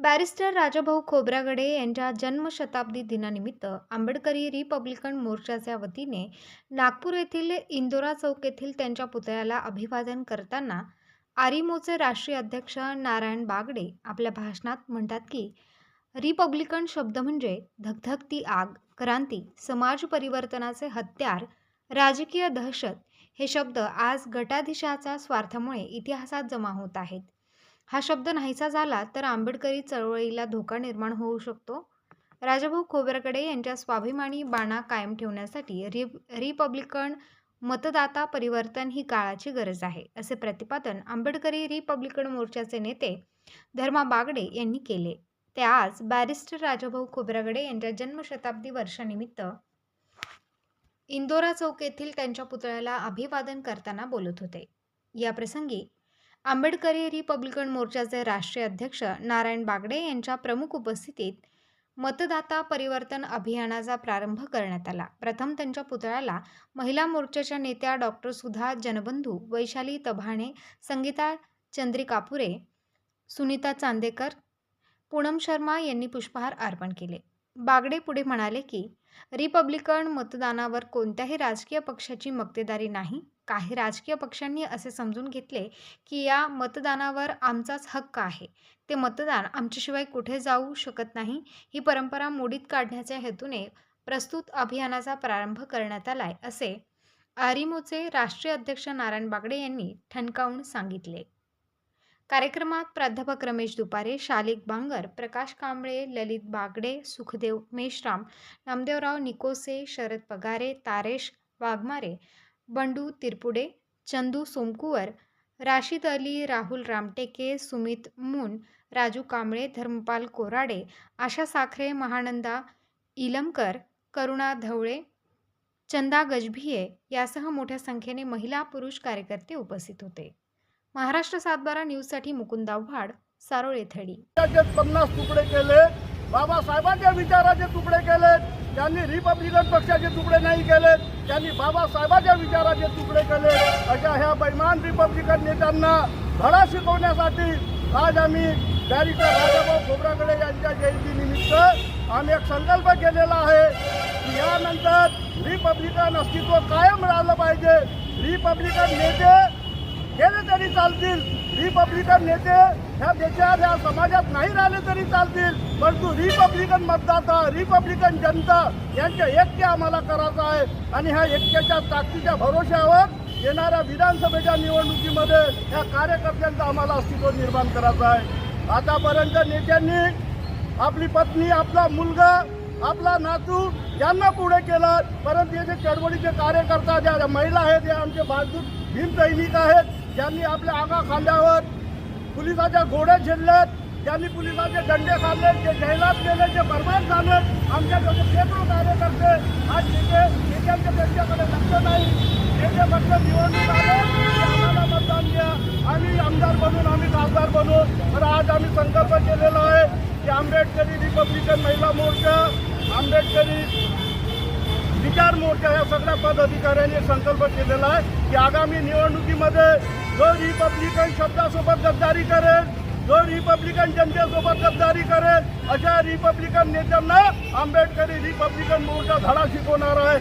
Barrister Rajabhau Khobragade यांच्या जन्मशताब्दी दिनानिमित्त आंबेडकरी रिपब्लिकन मोर्चाच्या वतीने नागपूर येथील इंदोरा चौक येथील त्यांच्या पुतळ्याला अभिवादन करताना आरिमोचे राष्ट्रीय अध्यक्ष नारायण बागडे आपल्या भाषणात म्हणतात की रिपब्लिकन शब्द म्हणजे धगधगती आग क्रांती समाज परिवर्तनाचे हत्यार राजकीय दहशत हे शब्द आज गटाधीशाच्या स्वार्थामुळे इतिहासात जमा होत आहेत. हा शब्द नाहीसा झाला तर आंबेडकरी चळवळीला धोका निर्माण होऊ शकतो. राजाभाऊ खोबरकडे यांच्या स्वाभिमानी बाणा कायम ठेवण्यासाठी रि रिपब्लिकन मतदाता परिवर्तन ही काळाची गरज आहे असे प्रतिपादन आंबेडकरी रिपब्लिकन मोर्चाचे नेते धर्मा बागडे यांनी केले. ते आज बॅरिस्टर राजाभाऊ खोबरागडे यांच्या जन्मशताब्दी वर्षानिमित्त इंदोरा चौक येथील त्यांच्या पुतळ्याला अभिवादन करताना बोलत होते. या प्रसंगी आंबेडकरी रिपब्लिकन मोर्चाचे राष्ट्रीय अध्यक्ष नारायण बागडे यांच्या प्रमुख उपस्थितीत मतदाता परिवर्तन अभियानाचा प्रारंभ करण्यात आला. प्रथम त्यांच्या पुतळ्याला महिला मोर्चाच्या नेत्या डॉक्टर सुधा जनबंधू वैशाली तभाणे संगीता चंद्रिकापुरे सुनीता चांदेकर पूनम शर्मा यांनी पुष्पहार अर्पण केले. बागडे पुढे म्हणाले की रिपब्लिकन मतदानावर कोणत्याही राजकीय पक्षाची मक्तेदारी नाही काही राजकीय पक्षांनी असे समजून घेतले की या मतदानावर आमचाच हक्क आहे. ते मतदान आमच्याशिवाय कुठे जाऊ शकत नाही. ही परंपरा मोडीत काढण्याच्या हेतूने प्रस्तुत अभियानाचा प्रारंभ करण्यात आलाय असे आरिमोचे राष्ट्रीय अध्यक्ष नारायण बागडे यांनी ठणकावून सांगितले. कार्यक्रमात प्राध्यापक रमेश दुपारे शालिक बांगर प्रकाश कांबळे ललित बागडे सुखदेव मेश्राम नामदेवराव निकोसे शरद पगारे तारेश वाघमारे बंडू तिरपुडे चंदू सोमकुवर राशिद अली राहुल रामटेके सुमित मुन राजू कांबळे धर्मपाल कोराडे आशा साखरे महानंदा इलमकर करुणा धवळे चंदा गजभिये यासह मोठ्या संख्येने महिला पुरुष कार्यकर्ते उपस्थित होते. महाराष्ट्र सातबारा न्यूजसाठी मुकुंद आव्हाड सारोळे थडी पन्नास तुकडे केले बाबासाहेबांच्या विचाराचे तुकडे केले त्यांनी रिपब्लिकन पक्षाचे तुकडे नाही केले त्यांनी बाबासाहेबांच्या विचाराचे तुकडे केले अशा ह्या बैमान रिपब्लिकन नेत्यांना धडा शिकवण्यासाठी आज आम्ही बॅरिस्टर राजाभाऊ खोब्रागडे यांच्या जयंतीनिमित्त आम्ही एक संकल्प केलेला आहे की यानंतर रिपब्लिकन अस्तित्व कायम राहिलं पाहिजे. रिपब्लिकन नेते गेले तरी चालतील. रिपब्लिकन नेते ह्या देशात ह्या समाजात नाही राहिले तरी चालतील. परंतु रिपब्लिकन मतदाता रिपब्लिकन जनता यांच्या ऐक्य आम्हाला करायचं आहे. आणि ह्या ऐक्याच्या ताकदीच्या भरोश्यावर येणाऱ्या विधानसभेच्या निवडणुकीमध्ये ह्या कार्यकर्त्यांचं आम्हाला अस्तित्व निर्माण करायचं आहे. आतापर्यंत नेत्यांनी आपली पत्नी आपला मुलगा आपला नातू यांना पुढे केलं. परंतु हे जे चळवळीचे कार्यकर्ता ज्या महिला आहेत या आमचे बहादूर भीम सैनिक आहेत. ज्यांनी आपल्या आगा खांद्यावर पोलिसाच्या घोड्या झेलल्यात ज्यांनी पोलिसाचे दंडे खाल्ले जे जैलात गेले जे बर्बाद झाले आमच्याकडे शेकडो कार्यकर्ते आज नेते नेत्यांच्या त्यांच्याकडे लक्ष नाही. नेते फक्त निवडणूक आले आम्हाला मतदान द्या. आम्ही आमदार बनून आम्ही खासदार बनून तर आज आम्ही संकल्प केलेला आहे की आंबेडकरी रिपब्लिकन महिला मोर्चा आंबेडकरी विचार मोर्चा या सगळ्या पदाधिकाऱ्यांनी संकल्प केलेला आहे की आगामी निवडणुकीमध्ये जो रिपब्लिकन शब्दासोबत गद्दारी करेल जो रिपब्लिकन जनतेसोबत गद्दारी करेल अशा रिपब्लिकन नेत्यांना आंबेडकरी रिपब्लिकन मोर्चा धडा शिकवणार आहे